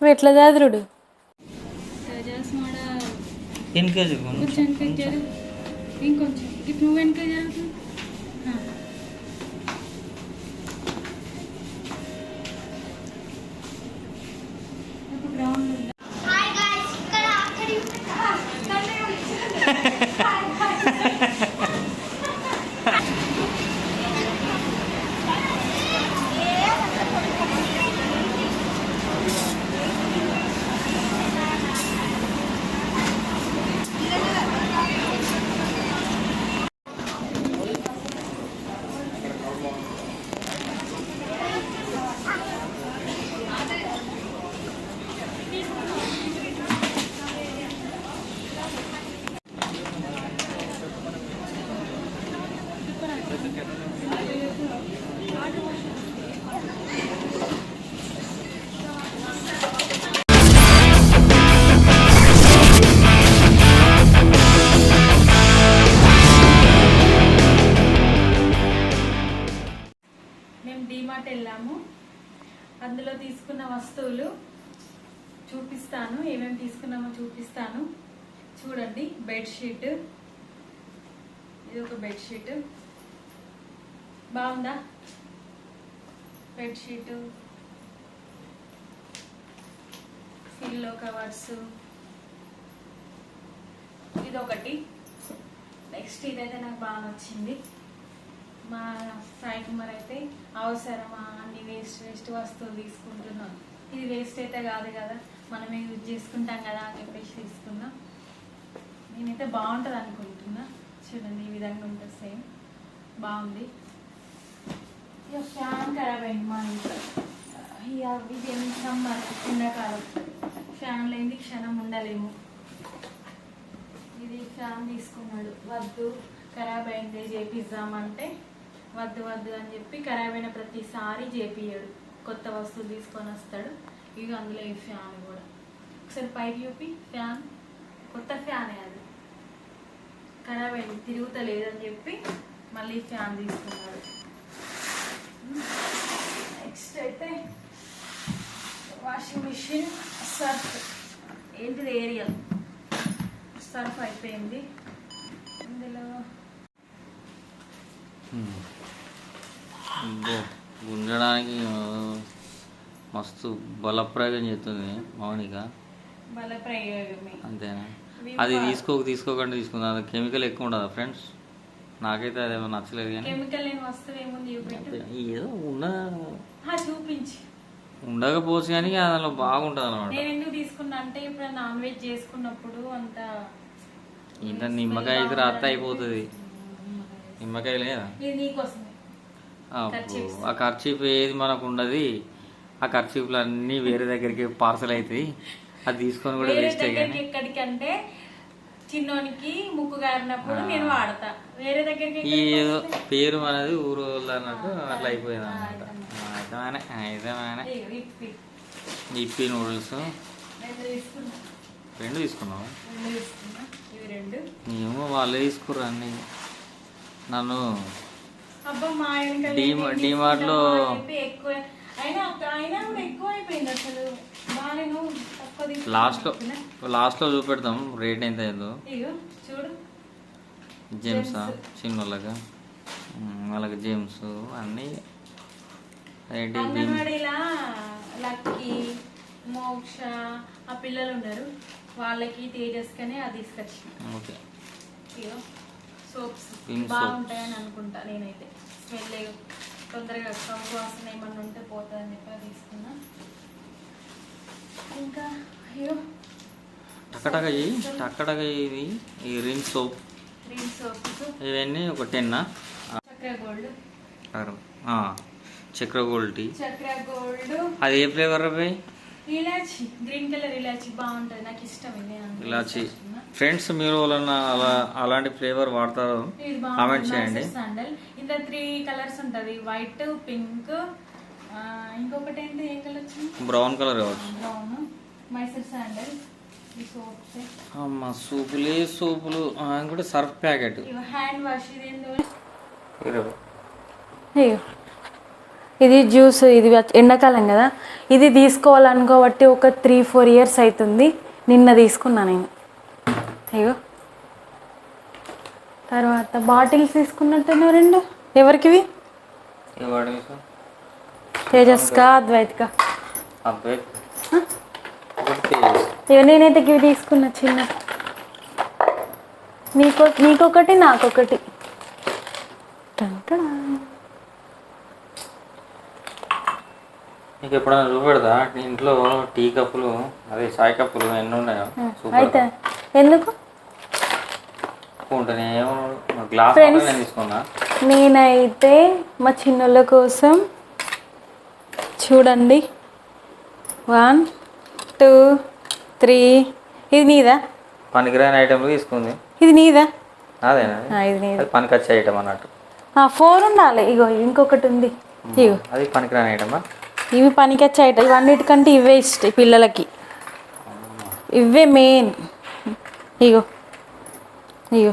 నువ్వు ఎట్లా చదురుడు వెనక కొంచెం వెనక జరుగు ఇంకొంచెం. ఇప్పుడు నువ్వు వెనక వస్తువులు చూపిస్తాను. ఏమేమి తీసుకున్నామో చూపిస్తాను. చూడండి బెడ్షీట్ ఇది ఒక బెడ్షీట్ బాగుందా? బెడ్షీట్ పిల్లో కవర్స్ ఇదొకటి. నెక్స్ట్ ఇదైతే నాకు బాగా నచ్చింది. మా సాయి కుమార్ అయితే అవసరమా? అన్ని వేస్ట్ వేస్ట్ వస్తువులు తీసుకుంటున్నాను. ఇది వేస్ట్ అయితే కాదు కదా. మనమే యూజ్ చేసుకుంటాం కదా అని చెప్పేసి తీసుకున్నాం. నేనైతే బాగుంటుంది అనుకుంటున్నా. చూడండి ఈ విధంగా ఉంటుంది సేమ్ బాగుంది. ఇక ఫ్యాన్ ఖరాబ్ అయింది మా ఇంట్లో. ఇక ఇది సమ్మర్ ఎండాకాలం. ఫ్యాన్ లేని క్షణం ఉండలేము. ఇది ఫ్యాన్ తీసుకున్నాడు. వద్దు ఖరాబ్ అయింది చేపిద్దామంటే వద్దు వద్దు అని చెప్పి ఖరాబ్ అయిన ప్రతిసారి చేపియడు కొత్త వస్తువులు తీసుకొని వస్తాడు. ఇక అందులో ఈ ఫ్యాన్ కూడా. ఒకసారి పైకి చూపి ఫ్యాన్ కొత్త ఫ్యానే అది. ఖరాబ్ అయింది తిరుగుతలేదని చెప్పి మళ్ళీ ఫ్యాన్ తీసుకున్నాడు. నెక్స్ట్ అయితే వాషింగ్ మిషన్ సర్ఫ్. ఏంటిది ఏరియల్ సర్ఫ్ అయిపోయింది. ఇందులో గుంజడానికి మస్తు బలప్రయోగం చేస్తుంది మౌనిక. అంతేనా? అది తీసుకోక తీసుకోకుండా తీసుకుందా. అది కెమికల్ ఎక్కువ ఉండదా ఫ్రెండ్స్? నాకైతే అదేమో నచ్చలేదు కానీ. ఏదో ఉన్న చూపించి. ఉండకపోవచ్చు కానీ అందులో బాగుంటుంది అనమాట నేను ఎందుకు తీసుకున్నా అంటే ఇప్పుడు నాన్ వెజ్ చేసుకున్నప్పుడు అంత ఇంత నిమ్మకాయ అయితే రాత్రి అయిపోతుంది. నిమ్మకాయ. లేదా. ఆ ఖర్చీఫ్ ఏది మనకు ఉండదు. ఆ ఖర్చీఫ్లు అన్నీ వేరే దగ్గరికి పార్సల్ అవుతాయి అది తీసుకొని కూడా వేస్టే కానీ ఎక్కడికి అంటే చిన్నోనికి ముక్కు గారినప్పుడు. నేను వాడతా. వేరే దగ్గరికి ఈ ఏదో పేరు మనది ఊరు అన్నట్టు అట్లా అయిపోయింది అనమాట అయితేనే. అయితేనే ఇగో ఇప్పి. నూడిల్స్. రెండు తీసుకున్నా. రెండు తీసుకున్నావు? ఏమో వాళ్ళే తీసుకుర్రు అన్ని. నన్ను అబ్బా మా ఆయనకి డీమా- డీమార్ట్ లో- ఎక్కువ అయినా అయినా కూడా ఎక్కువ అయిపోయింది అసలు బాగాలేను తక్కువ తీసుకున్నా. లాస్ట్లో లాస్ట్లో చూపెడతాం. రేట్ ఎంత అయిందో? చూడు. జేమ్సా Gems. చిన్న వాళ్ళగా వాళ్ళకి జేమ్స్ అన్నీ అంగన్వాడీలా లక్కీ మోక్ష ఆ పిల్లలు ఉన్నారు. వాళ్ళకి తేజస్ కనే అది తీసుకొచ్చిన ఓకే. ఇగో సోప్స్. బాగుంటాయని అనుకుంటా నేనైతే. స్మెల్ తొందరగా కవ్వు వాసన ఏమన్నా ఉంటే పోతుందని చెప్పి తీసుకున్నా. ఇంకా అయ్యో. ఇది ఈ రిన్ సోప్. క్రీమ్ సోప్స్ ఇవన్నీ ఒక Chakra gold. Chakra gold tea. Chakra gold. అది ఏ ఫ్లేవర్ అవి ఇలాచి గ్రీన్ కలర్ ఇలాచి బాగుంటది నాకు ఇష్టం ఇది ఇలాచి. ఫ్రెండ్స్ మీరు అలా అలాంటి ఫ్లేవర్ వాడతారు కామెంట్ చేయండి. ఇందులో త్రీ కలర్స్ ఉంటది. వైట్ పింక్ ఇంకొకటి ఏంటి? ఏ కలర్ వచ్చింది? బ్రౌన్ కలర్ కావచ్చు. బ్రౌన్ మైసూర్ శాండల్ ఈ సోప్స్ అమ్మ సూపులే సూపులు. ఆ, ఇంకోటి సర్ఫ్ ప్యాకెట్ హ్యాండ్ వాష్ ఇది ఇది జ్యూస్ ఇది ఎండాకాలం కదా. ఇది తీసుకోవాలనుకోబట్టి ఒక త్రీ ఫోర్ ఇయర్స్ అవుతుంది. నిన్న తీసుకున్నా నేను. అయ్యో. తర్వాత బాటిల్స్ తీసుకున్నట్టు రెండు? ఎవరికివి? తేజస్కా అద్వైత్కా. ఇక నేనైతే ఇవి తీసుకున్నా చిన్న. నీకో నీకొకటి నాకొకటి. నీకు ఎప్పుడైనా చూపెడదా ఇంట్లో టీ కప్పులు అదే చాయ్ కప్పులు ఎన్ని ఉన్నాయో అయితే. ఎందుకు? ఉంటానే గ్లాస్ Friends. నేను తీసుకున్నా. నేనైతే మా చిన్నోళ్ళ కోసం చూడండి. One two three. ఇది నీదా? పనికిరాని ఐటెంలు తీసుకుంది. ఇది నీదా? అదేనా ఆ, ఇది నీది. పనికి వచ్చే ఐటమ్ అన్నట్టు. ఫోర్ ఉండాలి. ఇగో ఇంకొకటి ఉంది. ఇగో. అది పనికిరాని ఐటమా? ఇవి పనికొచ్చే ఐటమ్ ఇవన్నిటికంటే ఇవే ఇష్టం పిల్లలకి. ఇవే మెయిన్. ఇగో. ఇగో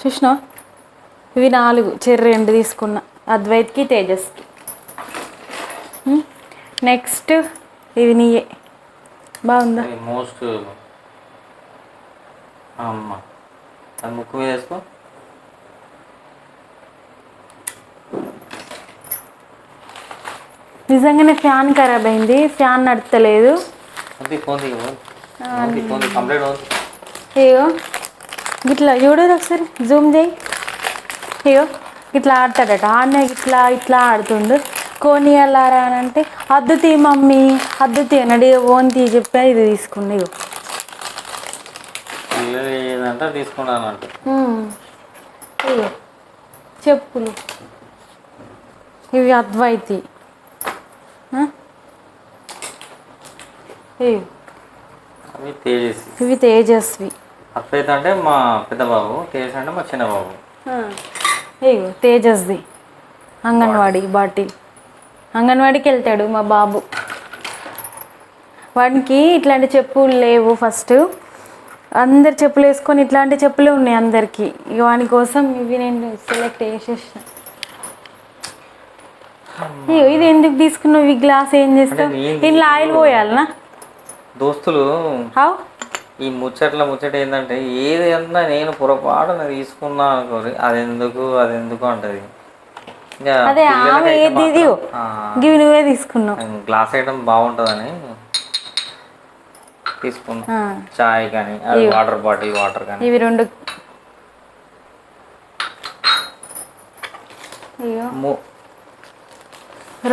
చూసినా ఇవి నాలుగు చెర్రి రెండు తీసుకున్నా. అద్వైత్కి తేజస్కి. నెక్స్ట్ ఇవి నీయే. బాగుందా? మోస్ట్ అమ్మ అది ముక్కు మీద వేసుకో. నిజంగానే ఫ్యాన్ ఖరాబ్ అయింది ఫ్యాన్ నడతలేదు ఇగో ఇట్లా చూడు ఒకసారి జూమ్ చేయి. ఇగో ఇట్లా ఆడతాడట. ఆడనే ఇట్లా ఇట్లా ఆడుతుండు. కోనియల్లారా అని అంటే అద్దు తీ మమ్మీ అద్దు తీ అన్నాడు. ఓన్ తీ చెప్పా ఇది తీసుకుంది ఇగో. ఇగో చెప్పులు. ఇవి అద్వైతి. ఇవి తేజస్వి. అద్వైత అంటే మా పెద్ద బాబు తేజస్ అంటే మా చిన్న బాబు ఇగో తేజస్ది అంగన్వాడీ బాటిల్ అంగన్వాడీకి వెళ్తాడు మా బాబు. వాడికి ఇట్లాంటి చెప్పులు లేవు ఫస్ట్. అందరు చెప్పులు వేసుకొని ఇట్లాంటి చెప్పులే ఉన్నాయి అందరికి. ఇక వాని కోసం ఇవి నేను సెలెక్ట్ చేసేసిన. ఇది ఎందుకు తీసుకున్నావు? ఈ గ్లాస్ ఏం చేస్తావు? ఇంట్లో ఆయిల్ పోయాలనా? దోస్తులు హౌ? ఈ ముచ్చట్ల ముచ్చట ఏంటంటే ఏది అన్నా నేను పొరపాటున తీసుకున్నా అనుకోరి అది ఎందుకు అది ఎందుకు అంటది అదే ఆమె ఏది గివి నువ్వే తీసుకున్నావు. గ్లాస్ ఐటమ్ బాగుంటుందని తీసుకున్నా. చాయ్ కానీ వాటర్ బాటిల్ వాటర్ కానీ. ఇవి రెండు.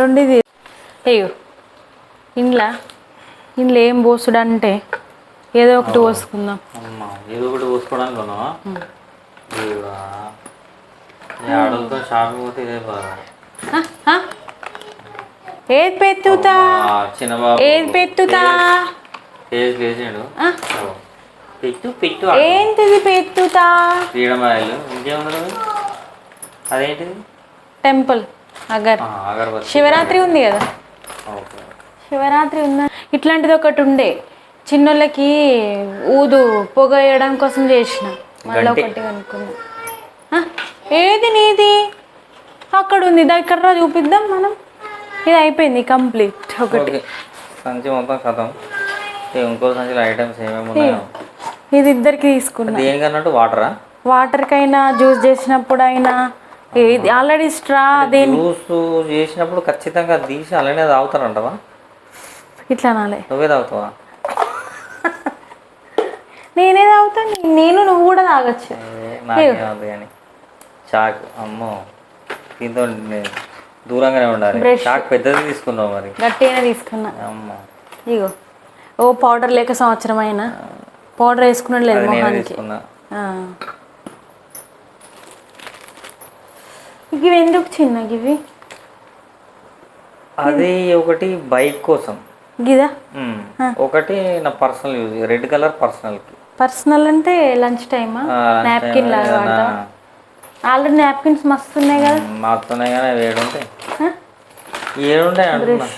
రెండు ఇది. ఇంట్లో ఇంట్లో ఏం పోసుడు అంటే ఏదో ఒకటి పోసుకుందాం. అమ్మా ఏదో ఒకటి పోసుకోవడానికి ఆడలతో షాపింగ్ పోతే ఇదే? ఏది పెట్టుతా? ఏది పెట్టుతా? లేచాడు? పెట్టు పెట్టు ఏంటిది పెట్టుతా? అదేంటిది? టెంపుల్ అగర్. శివరాత్రి ఉంది కదా? శివరాత్రి ఉందా? ఇట్లాంటిది ఒకటి ఉండే. చిన్నోళ్ళకి ఊదు పొగ వేయడం కోసం చేసిన. మళ్ళీ గంటి. ఒకటి అనుకున్నా. ఆ, ఏది నీది? అక్కడ ఉంది దా ఇక్కడ రా చూపిద్దాం మనం. ఇది అయిపోయింది కంప్లీట్. ఒకటి. ఓకే. సంచి మొత్తం కథం ఇంకో సంచిలో ఐటమ్స్ ఏమేమి ఉన్నాయో? ఇది ఇద్దరికి తీసుకున్నా. దేనికన్నట్టు వాటరా వాటర్కైనా జ్యూస్ చేసినప్పుడు అయినా ఇది ఆల్రెడీ స్ట్రా దేని జ్యూస్ చేసినప్పుడు ఖచ్చితంగా తీసి అలానే తాగుతారంటవా? ఇట్లా నాలే నువ్వే తాగుతావా? నేనే తాగుతాను నేను నువ్వు కూడా తాగొచ్చు. కానీ చాక్ అమ్మో. దీంతో దూరంగానే ఉండాలి. చాక్ పెద్దది తీసుకున్నావు మరి. గట్టిగానే తీసుకున్నా. అమ్మో. ఇగో. ఓ పౌడర్ లేక సంవత్సరం అయినా. పౌడర్ వేసుకున్నాడు లేదు మొహానికి. ఇవి ఎందుకు చిన్న ఇవి అది ఒకటి బైక్ కోసం. గిదా. ఒకటి నా పర్సనల్ యూజ్ రెడ్ కలర్ పర్సనల్కి. పర్సనల్ అంటే లంచ్ టైమా? నాప్కిన్ లాగా ఆల్రెడీ నాప్కిన్స్ మస్తు ఉన్నాయి కదా మాత్రమే కానీ అవి ఏడుంటాయి. ఆ? ఏడుంటాయి అంటున్నా.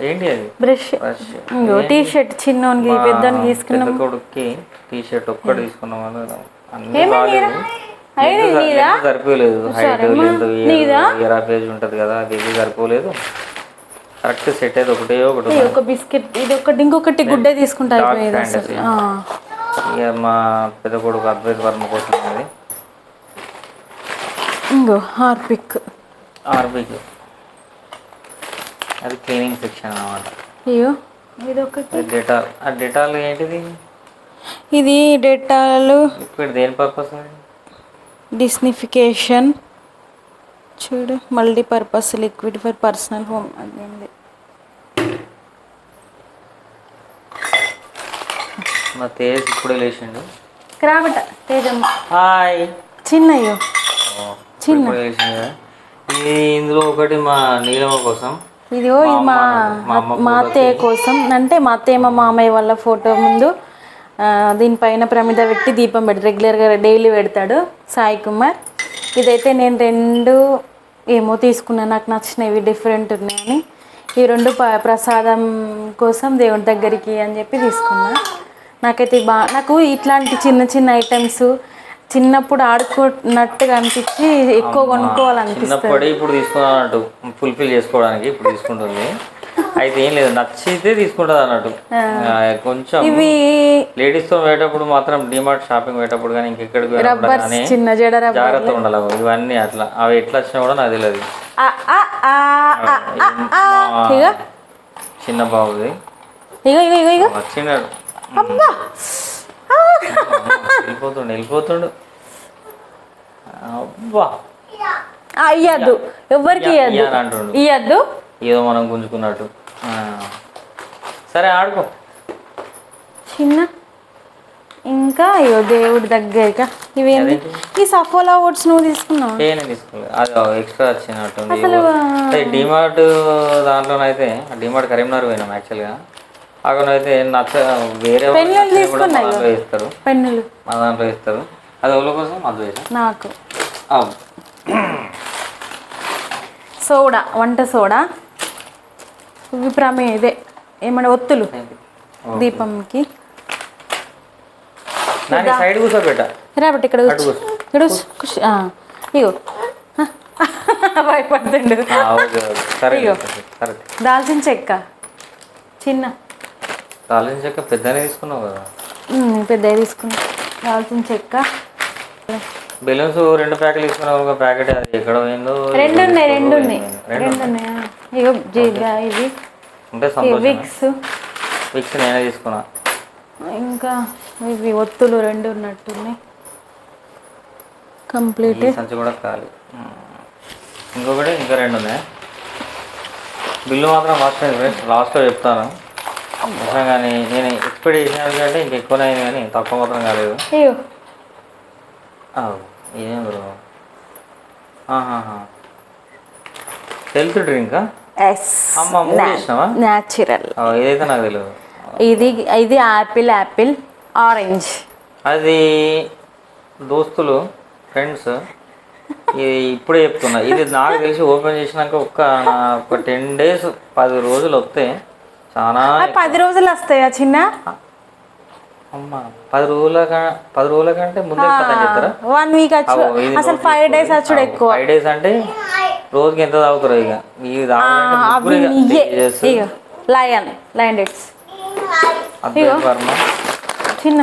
ఏంటి అది? బ్రష్. బ్రష్. ఇంకో టీ షర్ట్ చిన్నోనికి పెద్దోనికి తీసుకున్నాం. పెద్ద కొడుక్కి టీ షర్ట్ ఒక్కటి తీసుకున్నాం సరిపోలేదు. హైట్? ఇయర్ పేజ్ ఉంటుంది కదా అది సరిపోలేదు. కరెక్ట్ సెట్ అయితే ఒకటే ఒకటి ఒక బిస్కెట్ ఇది ఒకటి ఇంకొకటి గుడ్డే తీసుకుంటా. ఇక మా పెద్ద కొడుకు అద్వైత వర్మ కోసం అది ఇంగో హార్పిక్. ఆర్బీకి అది క్లీనింగ్ సెక్షన్ అన్నమాట. అయ్యో ఇది ఒకటి డెటాల్ ఆ డెటాల్ ఏంటిది? ఇది డేటాలు ఇప్పుడు దేని పర్పస్ డిస్నిఫికేషన్. చూడు. Multipurpose liquid for personal home అదేంది? మా తేజ్ ఇప్పుడే లేచిండు. క్రాబట తేజమ్మ. హాయ్ చిన్నయ్యో. చిన్న. ఇప్పుడే లేచిండు కదా. ఇది ఇందులో ఒకటి మా నీలమ్మ కోసం. ఇదిగో ఇది మా మా అమ్మ మా అత్తయ్య కోసం. అంటే మా అత్తయ్య మా మామయ్య వాళ్ళ ఫోటో ముందు ఆ, దీనిపైన ప్రమిద పెట్టి దీపం పెడతాడు రెగ్యులర్గా డైలీ పెడతాడు సాయి కుమార్. ఇదైతే నేను రెండు ఏమో తీసుకున్నాను నాకు నచ్చినవి డిఫరెంట్ ఉన్నాయని ఈ రెండు ప్రసాదం కోసం దేవుని దగ్గరికి అని చెప్పి తీసుకున్నా. నాకైతే బా నాకు ఇట్లాంటి చిన్న చిన్న ఐటమ్స్ చిన్నప్పుడు ఆడుకున్నట్టుగా అనిపించి ఎక్కువ కొనుక్కోవాలనిపిస్తుంది. ఇప్పుడు తీసుకున్నట్టు ఫుల్ఫిల్ చేసుకోవడానికి ఇప్పుడు తీసుకుంటుంది. అయితే ఏం లేదు నచ్చితే తీసుకుంటుంది అన్నట్టు. కొంచెం ఇవి లేడీస్తో పోయేటప్పుడు మాత్రం డిమార్ట్ షాపింగ్ పోయేటప్పుడు కానీ ఇంకెక్కడికి చిన్న జడ జాగ్రత్త ఉండాలి. ఇవన్నీ అట్లా. అవి ఎట్లా వచ్చినా కూడా నాకు తెలియదు. చిన్న బాబుది. ఇగో ఇగో ఇగో ఇగో. వచ్చినాడు అబ్బా! ఆ. వెళ్ళిపోతుండు వెళ్ళిపోతుండు. అబ్బా! ఆ, ఇయ్యద్దు. ఎవరికి ఇయ్య- ఇయ్యద్దు. ఇయ్యద్దు. ఏదో మనం గుంజుకున్నట్టు. సరే ఆడుకో. చిన్న. ఇంకా అయ్యో దేవుడి దగ్గరగా ఇవేంటి ఈ సఫోలా ఓట్స్ నువ్వు తీసుకున్నావు? ఏనే తీసుకోలేదు అది ఎక్స్ట్రా వచ్చినట్టుంది అసలు, డిమార్ట్ దాంట్లోనైతే డిమార్ట్ కరీంనగర్ పోయినాం యాక్చువల్గా. అక్కడ అయితే నచ్చ వేరే పెన్నులు ఇస్తారు పెన్నులు. మా దాంట్లో ఇస్తారు అది ఎవరి కోసం? అద్వైతం నాకు. సోడా వంట సోడా. ఇవి ప్రమే ఇదే ఏమన్నా ఒత్తులు దీపంకి. సైడ్ కూర్చోబెట్ట? రాబట్టి ఇక్కడ. ఇక్కడ ఇగో. భయపడుతుండు. సరే దాల్చిన చెక్క. చిన్న. తాళం చెక్క పెద్దనే తీసుకున్నావు కదా? ఉమ్, పెద్దవి తీసుకున్నా. దాల్చిన చెక్క. బెలూన్స్ రెండు ప్యాకెట్లు తీసుకున్నావు ఒక ప్యాకెట్ అది ఎక్కడ పోయిందో? రెండు ఉన్నాయి రెండు ఉన్నాయి. రెండు ఉన్నాయి. ఇగో జీగా ఇవి సంతోషం విక్స్. విక్స్ నేనే తీసుకున్నా. ఇంకా ఇవి ఒత్తులు రెండు ఉన్నట్టున్నాయి. కంప్లీట్. ఈ సంచి కూడా ఉమ్. ఇంకొకటి ఇంకా రెండు ఉన్నాయి. బిల్లు మాత్రం లాస్ట్ ఫ్రెండ్స్ లాస్ట్లో చెప్తాను. నిజంగానే నేను ఎక్స్పెక్ట్ చేసిన కంటే ఇంక ఎక్కువనే అయింది కానీ తక్కువ మాత్రం కాలేదు. ఇదేం బ్రో? హెల్త్ డ్రింకా? న్యాచురల్ ఇదైతే నాకు తెలియదు ఇది ఇది యాపిల్ యాపిల్ ఆరెంజ్. అది దోస్తులు ఫ్రెండ్స్ ఇది ఇప్పుడే చెప్తున్నా. ఇది నాకు తెలిసి ఓపెన్ చేసినాక ఒక్క నా- ఒక టెన్ డేస్ పది రోజులు వస్తే చాలా పది రోజులు వస్తాయా చిన్న? పది రోజుల పది రోజుల కంటే ముందే వన్ వీక్ వచ్చు అసలు ఫైవ్ డేస్ వచ్చుడు ఎక్కువ. ఫైవ్ డేస్ అంటే రోజుకి ఎంత తాగుతారు ఇక. ఇది లయన్ లయన్ డేట్స్ చిన్న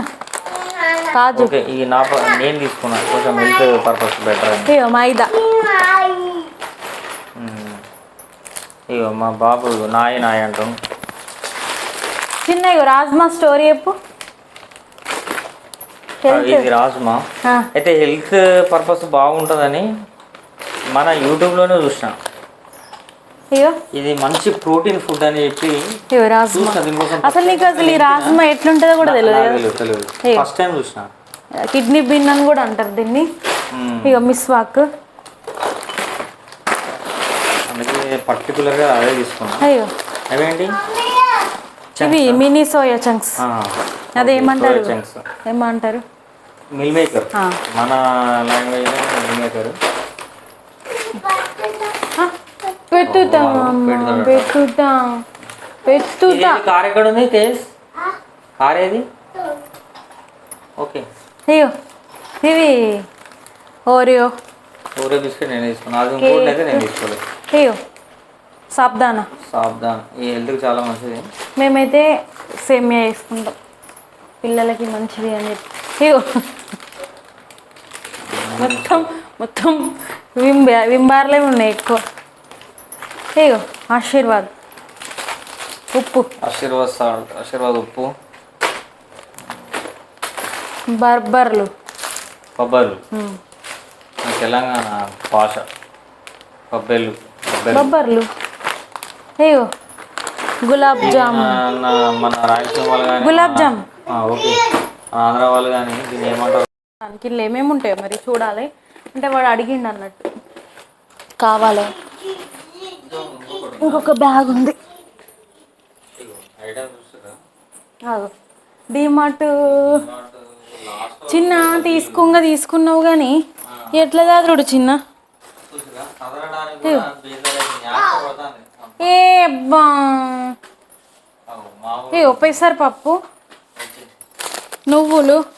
కాజు. ఈ నా నేను తీసుకున్నా. కొంచెం హెల్త్ పర్పస్ బెటర్ ఇగో మైదా. ఇగో మా బాబు నాయ నాయ అంటాం చిన్న ఇగో రాజ్మా స్టోరీ చెప్పు. ఇది రాజ్మా అయితే హెల్త్ పర్పస్ బాగుంటుందని మన యూట్యూబ్లోనే చూసిన. ఇది మంచి ప్రోటీన్ ఫుడ్ అని చెప్పి అసలు నీకు అసలు ఈ రాజ్మా ఎట్లుంటుందో కూడా తెలియదు. ఫస్ట్ టైం చూసిన. కిడ్నీ బిన్ అని కూడా అంటారు దీన్ని. ఇగో మిస్వాక్ అందుకే పర్టికులర్గా అదే తీసుకున్నా. అయ్యో. అవేంటి? ఇవి మినీ సోయా చంక్స్ అదేమంటారు? ఏమంటారు? Meal maker. మన లాంగ్వేజ్ మిల్ మేకర్ పెట్టుతా. పెట్టుతా పెట్టుతా కార్ ఎక్కడ ఉంది కేస్ కార్ ఏది? ఓకే. అయ్యో ఇవి ఓరియో. ఊరే బిస్కెట్ నేను తీసుకున్నాను అది ఇంకోటి అయితే నేను తీసుకోలేదు. అయ్యో సాబ్దానా? సాబ్దాన్. ఈ హెల్త్కి చాలా మంచిది. మేమైతే సేమియా వేసుకుంటాం. పిల్లలకి మంచిది అని చెప్పి. అయ్యో మొత్తం మొత్తం వింబా వింబార్లే ఉన్నాయి ఎక్కువ. అయ్యో ఆశీర్వాద్. ఉప్పు. ఆశీర్వాద్ సాల్ట్ ఆశీర్వాద్ ఉప్పు. బర్బర్లు. మన తెలంగాణ భాష. కొబ్బరి బొబ్బర్లు. అయ్యో గులాబ్ జామ్. మన మన రాయలసీమ వాళ్ళు కానీ గులాబ్ జామ్. ఓకే. ఆంధ్ర వాళ్ళు కానీ దీన్ని ఏమంటారు? దానికి ఏమేమి ఉంటాయో మరి చూడాలి. అంటే వాడు అడిగిండు అన్నట్టు. కావాలి? ఇంకొక బ్యాగ్ ఉంది. డిమార్ట్ చిన్న తీసుకుంగా తీసుకున్నావు కానీ ఎట్లా దాదుడు చిన్న? ఏ అబ్బా. ఏ పప్పు. నువ్వులు.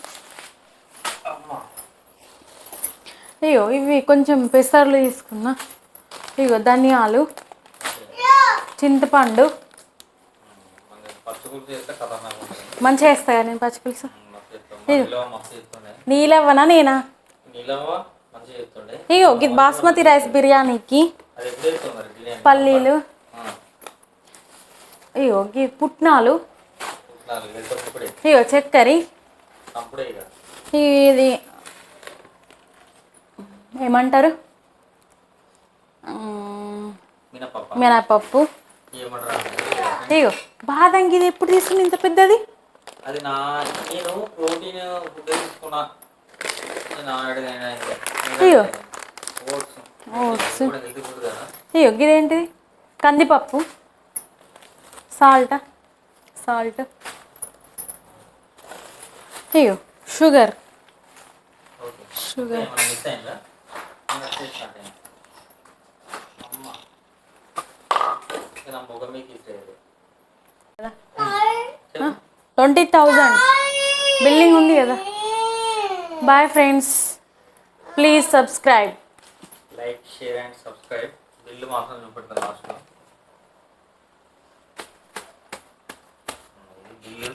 అయ్యో ఇవి కొంచెం పెసర్లు తీసుకున్నా ఇగో ధనియాలు చింతపండు. మంచిగా వేస్తా నేను పచ్చిపులుసు మస్తు చేస్తాం. మా నిలవ మస్తు చేస్తుండే. నీళ్ళవ్వనా నేనా. ఇగో ఇది బాస్మతి రైస్ బిర్యానీకి? పల్లీలు ఇగో ఈ పుట్నాలు. ఇగో చక్కెర. ఇది ఏమంటారు? మినపప్పు. ఇగో బాదంగి ఇది ఎప్పుడు తీసుకుని ఇంత పెద్దది? అది నా నేను ప్రోటీన్ ఫుడ్ తీసుకున్నా. అయ్యో. ఓట్స్. ఇగో ఇదేంటిది కందిపప్పు. సాల్ట్. సాల్ట్. ఇగో షుగర్. షుగర్. అమ్మ నా ట్వంటీ థౌజండ్. బిల్డింగ్ ఉంది కదా. Bye friends please subscribe like share and subscribe bill మాత్రం చూపెడతాను లాస్ట్లో బిల్లు